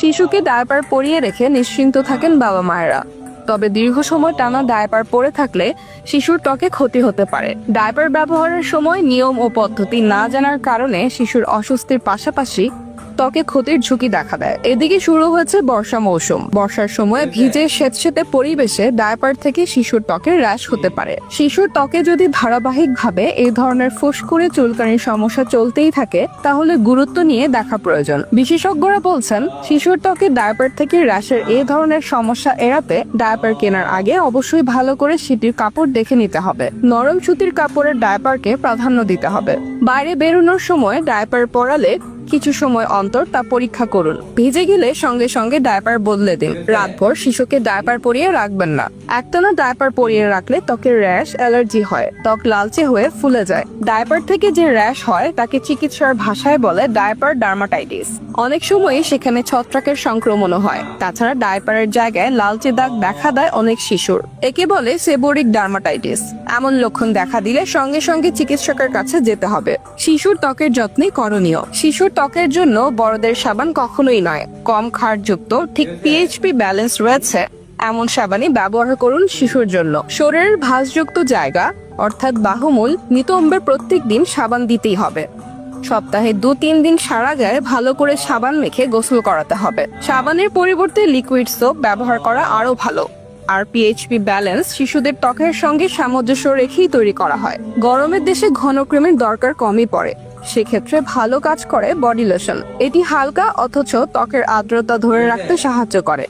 শিশুকে ডায়পার পরিয়ে রেখে নিশ্চিন্ত থাকেন বাবা মায়েরা। তবে দীর্ঘ সময় টানা ডায়পার পরে থাকলে শিশুর ত্বকে ক্ষতি হতে পারে। ডায়পার ব্যবহারের সময় নিয়ম ও পদ্ধতি না জানার কারণে শিশুর অস্বস্তির পাশাপাশি ত্বকে ক্ষতির ঝুঁকি দেখা দেয়। এদিকে শুরু হয়েছে বর্ষা মৌসুম। বর্ষার সময় ভিজে স্বেতসেতে পরিবেশে ডায়পার থেকে শিশুর ত্বকের র্যাশ হতে পারে। শিশুর ত্বকে যদি ধারাবাহিকভাবে এই ধরনের ফুসকুড়ি চুলকানির সমস্যা চলতেই থাকে তাহলে গুরুত্ব নিয়ে দেখা প্রয়োজন। বিশেষজ্ঞরা বলছেন শিশুর ত্বকে ডায়পার থেকে র্যাশের এই ধরনের সমস্যা এড়াতে ডায়পার কেনার আগে অবশ্যই ভালো করে সেটির কাপড় দেখে নিতে হবে। নরম সুতির কাপড়ের ডায়পারকে প্রাধান্য দিতে হবে। বাইরে বেরোনোর সময় ডায়পার পরালে কিছু সময় অন্তর তা পরীক্ষা করুন। ভিজে গেলে সঙ্গে সঙ্গে ডায়পার বদলে দিন। রাতভর শিশুকে ডায়পার পরিয়ে রাখবেন না। একটানা ডায়পার পরিয়ে রাখলে ত্বকের র্যাশ, অ্যালার্জি হয়। ত্বক লালচে হয়ে ফুলে যায়। ডায়পার থেকে যে র্যাশ হয়, তাকে চিকিৎসার ভাষায় বলে ডায়পার ডার্মাটাইটিস। অনেক সময়ই সেখানে ছত্রাকের সংক্রমণও হয়। তাছাড়া ডায়পারের জায়গায় লালচে দাগ দেখা দেয় অনেক শিশুর। একে বলে সেবোরিক ডার্মাটাইটিস। এমন লক্ষণ দেখা দিলে সঙ্গে সঙ্গে চিকিৎসকের কাছে যেতে হবে। শিশুর ত্বকের যত্নে করণীয়। শিশুর ত্বকের জন্য বড়দের সাবান কখনোই নয়। কম ক্ষারযুক্ত, ঠিক পিএইচপি ব্যালেন্স রয়েছে। এমন সাবানই ব্যবহার করুন শিশুর জন্য। শরীরের ভাঁজযুক্ত জায়গা, অর্থাৎ বাহুমূল নিতম্বের প্রত্যেক দিন সাবান দিতেই হবে। সপ্তাহে দু তিন দিন সারা গায়ে ভালো করে সাবান মেখে গোসল করাতে হবে। সাবানের পরিবর্তে লিকুইড সোপ ব্যবহার করা আরও ভালো। আর পিএইচপি ব্যালেন্স শিশুদের ত্বকের সঙ্গে সামঞ্জস্য রেখেই তৈরি করা হয়। গরমের দেশে ঘন ক্রিমের দরকার কমই পড়ে। সেক্ষেত্রে ভালো কাজ করে বডি লোশন। এটি হালকা অথচ ত্বকের আর্দ্রতা ধরে রাখতে সাহায্য করে।